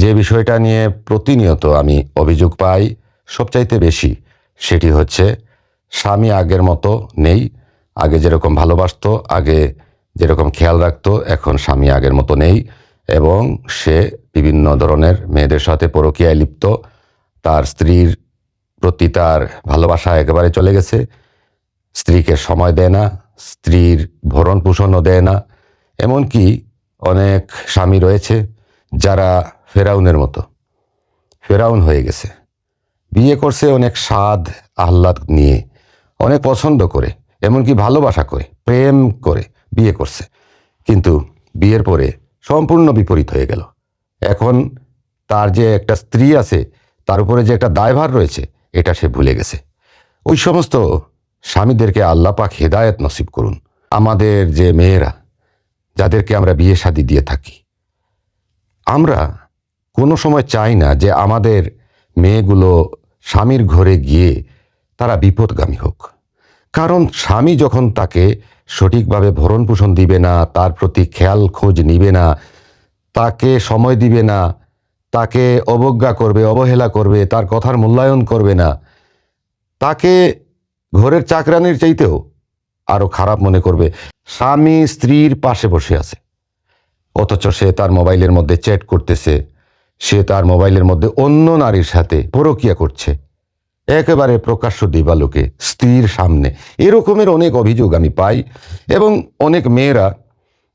যে বিষয়টা নিয়ে প্রতিনিয়ত আমি অভিযোগ পাই সবচাইতে বেশি, সেটি হচ্ছে স্বামী আগের মতো নেই, আগে যেরকম ভালোবাসতো, আগে যেরকম খেয়াল রাখতো, এখন স্বামী আগের মতো নেই এবং সে বিভিন্ন ধরনের মেয়েদের সাথে পরকীয়ায় লিপ্ত, তার স্ত্রীর প্রতি তার ভালোবাসা একেবারে চলে গেছে, স্ত্রীকে সময় দেয় না, স্ত্রীর ভরণ পোষণও দেয় না, এমনকি অনেক স্বামী রয়েছে যারা ফেরাউনের মতো। ফেরাউন হয়ে গেছে। বিয়ে করছে অনেক স্বাদ, আহ্লাদ নিয়ে। অনেক পছন্দ করে, এমনকি ভালোবাসা করে, প্রেম করে বিয়ে করছে। কিন্তু বিয়ের পরে সম্পূর্ণ বিপরীত হয়ে গেল। এখন তার যে একটা স্ত্রী আছে, তার উপরে যে একটা দায়ভার রয়েছে, এটা সে ভুলে গেছে। ওই সমস্ত স্বামীদেরকে আল্লাহ পাক হেদায়ত নসিব করুন। আমাদের যে মেয়েরা, যাদেরকে আমরা বিয়ে শাদি দিয়ে থাকি, আমরা কোনো সময় চাই না যে আমাদের মেয়েগুলো স্বামীর ঘরে গিয়ে তারা বিপদগামী হোক। কারণ স্বামী যখন তাকে সঠিকভাবে ভরণ পোষণ দিবে না, তার প্রতি খেয়াল খোঁজ নিবে না, তাকে সময় দিবে না, তাকে অবজ্ঞা করবে, অবহেলা করবে, তার কথার মূল্যায়ন করবে না, তাকে ঘরের চাকরানির চাইতেও আরও খারাপ মনে করবে। স্বামী স্ত্রীর পাশে বসে আছে। অথচ সে তার মোবাইলের মধ্যে চ্যাট করতেছে। সে তার মোবাইলের মধ্যে অন্য নারীর সাথে পরকিয়া করছে। একেবারে প্রকাশ্য দিবালোকে স্ত্রীর সামনে। এরকমের অনেক অভিযোগ আমি পাই এবং অনেক মেয়েরা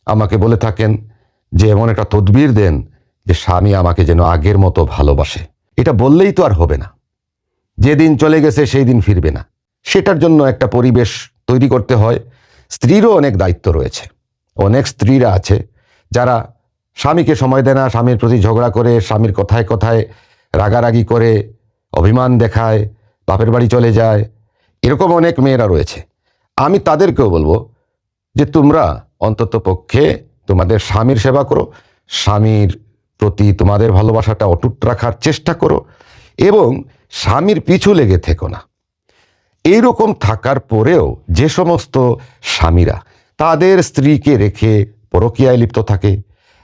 আমাকে বলে থাকেন যে, এমন একটা তদবির দেন যে, স্বামী আমাকে যেন আগের মতো ভালোবাসে। এটা বললেই তো আর হবে না। যেদিন চলে গেছে সেই দিন ফিরবে না। সেটার জন্য একটা পরিবেশ তৈরি করতে হয়। স্ত্রীরও অনেক দায়িত্ব রয়েছে। অনেক স্ত্রীরা আছে যারা স্বামীকে সময় দেয় না, স্বামীর প্রতি ঝগড়া করে, স্বামীর কথায় কথায় রাগারাগি করে, অভিমান দেখায়, বাপের বাড়ি চলে যায়। এরকম অনেক মেয়েরা রয়েছে। আমি তাদেরকেও বলব যে তোমরা অন্তত পক্ষে তোমাদের স্বামীর সেবা করো, স্বামীর প্রতি তোমাদের ভালোবাসাটা অটুট রাখার চেষ্টা করো এবং স্বামীর পিছু লেগে থেকো না। এইরকম থাকার পরেও যে সমস্ত স্বামীরা তাদের স্ত্রীকে রেখে পরকীয়ায় লিপ্ত থাকে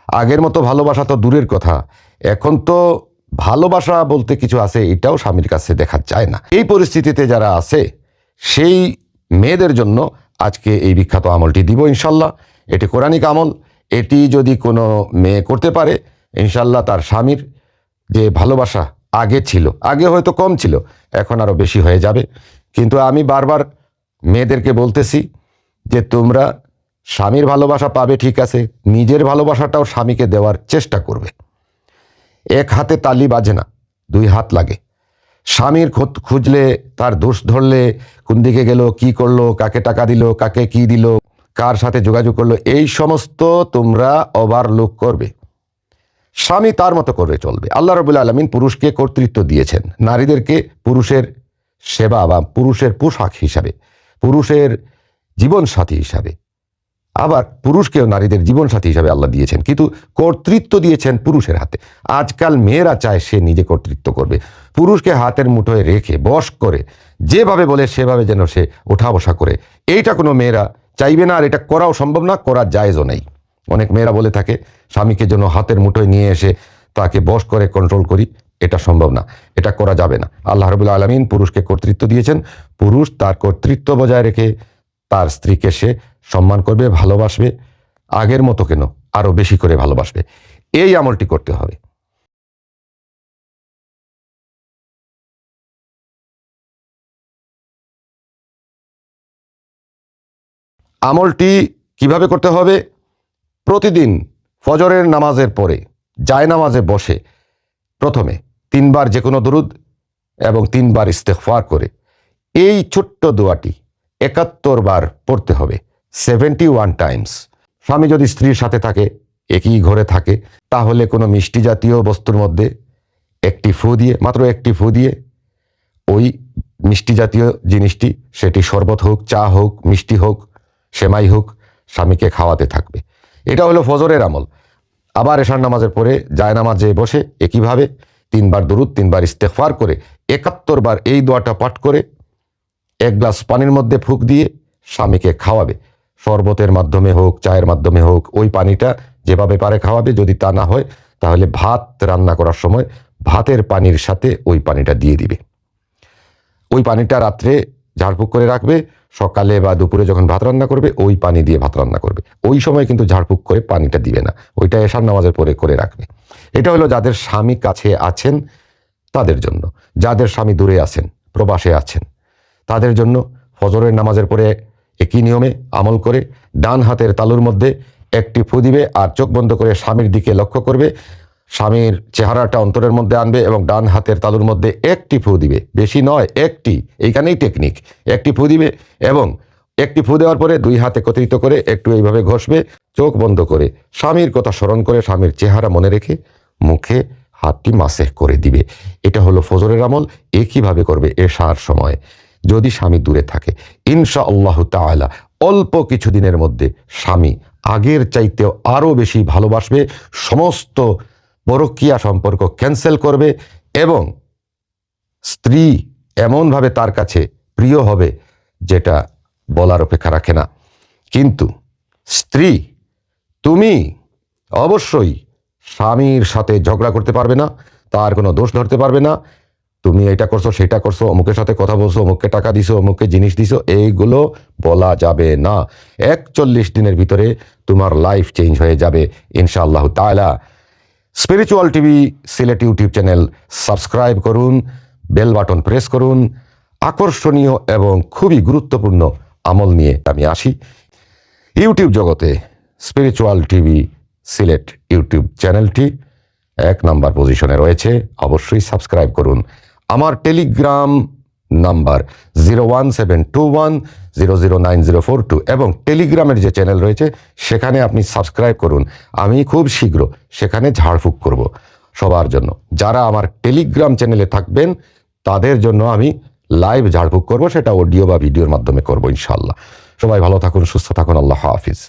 আগের মতো ভালোবাসা তো দূরের কথা। এখন তো ভালোবাসা বলতে কিছু আছে, এটাও স্বামীর কাছে দেখা যায় না। এই পরিস্থিতিতে যারা আছে, সেই মেয়েদের জন্য আজকে এই বিখ্যাত আমলটি দিব ইনশাল্লাহ। এটি কোরআনিক আমল। এটি যদি কোনো মেয়ে করতে পারে, ইনশাল্লাহ তার স্বামীর যে ভালোবাসা আগে ছিল, আগে হয়তো কম ছিল, এখন আরও বেশি হয়ে যাবে। কিন্তু আমি বারবার মেয়েদেরকে বলতেছি যে তোমরা স্বামীর ভালোবাসা পাবে ঠিক আছে, নিজের ভালোবাসাটাও স্বামীকে দেওয়ার চেষ্টা করবে। এক হাতে তালি বাজে না, দুই হাত লাগে। স্বামীর খোঁজ- খুঁজলে, তার দোষ ধরলে, কোন দিকে গেল, কি করল, কাকে টাকা দিল, কাকে কি দিল, কার সাথে যোগাযোগ করল, এই সমস্ত তোমরা ওভারলুক করবে। স্বামী তার মতো করে চলবে। আল্লাহ রবুল্লা আলমিন পুরুষকে কর্তৃত্ব দিয়েছেন। নারীদেরকে পুরুষের সেবা বা পুরুষের পোশাক হিসাবে, পুরুষের জীবনসাথী হিসাবে। আবার পুরুষকেও নারীদের জীবনসাথী হিসাবে আল্লাহ দিয়েছেন, কিন্তু কর্তৃত্ব দিয়েছেন পুরুষের হাতে। আজকাল মেয়েরা চায় সে নিজে কর্তৃত্ব করবে। পুরুষকে হাতের মুঠোয় রেখে, বশ করে, যেভাবে বলে সেভাবে যেন সে ওঠা বসা করে। এইটা কোনো মেয়েরা চাইবে না, আর এটা করাও সম্ভব না, করা জায়েজও নেই। অনেক মেয়েরা বলে থাকে, স্বামীকে যেন হাতের মুঠোয় নিয়ে এসে তাকে বশ করে কন্ট্রোল করি, এটা সম্ভব না, এটা করা যাবে না। আল্লাহ রবুল্লা আলমিন পুরুষকে কর্তৃত্ব দিয়েছেন, পুরুষ তার কর্তৃত্ব বজায় রেখে তার স্ত্রীকে সে সম্মান করবে, ভালোবাসবে, আগের মতো কেন আরও বেশি করে ভালোবাসবে। এই আমলটি করতে হবে। আমলটি কীভাবে করতে হবে? প্রতিদিন ফজরের নামাজের পরে জায় নামাজে বসে, প্রথমে তিনবার যে কোনো দরুদ এবং তিনবার ইস্তেফার করে, এই ছোট্ট দোয়াটি একাত্তর বার পড়তে হবে সেভেন্টি ওয়ান টাইমস স্বামী যদি স্ত্রীর সাথে থাকে, একই ঘরে থাকে, তাহলে কোনো মিষ্টি জাতীয় বস্তুর মধ্যে একটি ফু দিয়ে, মাত্র একটি ফু দিয়ে ওই মিষ্টি জাতীয় জিনিসটি, সেটি শরবত হোক, চা হোক, মিষ্টি হোক, সেমাই হোক, স্বামীকে খাওয়াতে থাকবে। এটা হলো ফজরের আমল। আবার এশার নামাজের পরে জায় নামাজে বসে একইভাবে তিনবার দরুদ, তিনবার ইস্তেফার করে একাত্তর বার এই দোয়াটা পাঠ করে এক গ্লাস পানির মধ্যে ফুক দিয়ে স্বামীকে খাওয়াবে। শরবতের মাধ্যমে হোক, চায়ের মাধ্যমে হোক, ওই পানিটা যেভাবে পারে খাওয়াবে, যদি তা না হয়, তাহলে ভাত রান্না করার সময় ভাতের পানির সাথে ওই পানিটা দিয়ে দিবে। ওই পানিটা রাত্রে ঝাড়ফুঁক করে রাখবে, সকালে বা দুপুরে যখন ভাত রান্না করবে, ওই পানি দিয়ে ভাত রান্না করবে। ওই সময় কিন্তু ঝাড়ফুঁক করে পানিটা দিবে না, ওইটা এশার নামাজের পরে করে রাখবে। এটা হলো যাদের স্বামী কাছে আছেন, তাদের জন্য। যাদের স্বামী দূরে আছেন, প্রবাসে আছেন তাদের জন্য ফজরের নামাজের পরে একই নিয়মে আমল করে ডান হাতের তালুর মধ্যে একটি ফু দিবে আর চোখ বন্ধ করে স্বামীর দিকে লক্ষ্য করবে। স্বামীর চেহারাটা অন্তরের মধ্যে আনবে এবং ডান হাতের তালুর মধ্যে একটি ফু দিবে। বেশি নয়, একটি। এইখানেই টেকনিক একটি ফু দিবে এবং একটি ফু দেওয়ার পরে দুই হাত একত্রিত করে একটু এইভাবে ঘষবে, চোখ বন্ধ করে স্বামীর কথা স্মরণ করে স্বামীর চেহারা মনে রেখে মুখে হাতটি মাসেহ করে দিবে। এটা হলো ফজরের আমল। একইভাবে করবে? এশার সময়। যদি স্বামী দূরে থাকে। ইনশা আল্লাহ তাআলা অল্প কিছু দিনের মধ্যে স্বামী আগের চাইতেও আরও বেশি ভালোবাসবে, সমস্ত পরকীয়া সম্পর্ক ক্যান্সেল করবে এবং স্ত্রী এমনভাবে তার কাছে প্রিয় হবে যেটা বলার অপেক্ষা রাখে না। কিন্তু স্ত্রী, তুমি অবশ্যই স্বামীর সাথে ঝগড়া করতে পারবে না, তার কোনো দোষ ধরতে পারবে না। তুমি এটা করছ, সেটা করছ, অমুকের সাথে কথা বলছো, অমুককে টাকা দিছো, অমুককে জিনিস দিছো, এইগুলো বলা যাবে না। একচল্লিশ দিনের ভিতরে তোমার লাইফ চেঞ্জ হয়ে যাবে, ইনশাআল্লাহ তাআলা। Spiritual TV Sylhet YouTube channel subscribe করুন বেল বাটন প্রেস করুন, আকর্ষণীয় এবং খুবই গুরুত্বপূর্ণ আমল নিয়ে আমি আসি। ইউটিউব জগতে স্পিরিচুয়াল টিভি সিলেট ইউটিউব চ্যানেলটি এক নাম্বার পজিশনে রয়েছে, অবশ্যই সাবস্ক্রাইব করুন। আমার Telegram number zero one seven two one zero zero nine zero four two এবং টেলিগ্রামের যে চ্যানেল রয়েছে, সেখানে আপনি সাবস্ক্রাইব করুন। আমি খুব শীঘ্র সেখানে ঝাড়ফুঁক করব সবার জন্য। যারা আমার টেলিগ্রাম চ্যানেলে থাকবেন, তাদের জন্য আমি লাইভ ঝাড়ফুঁক করব, সেটা অডিও বা ভিডিওর মাধ্যমে করব ইনশাল্লাহ সবাই ভালো থাকুন, সুস্থ থাকুন, আল্লাহ হাফিজ।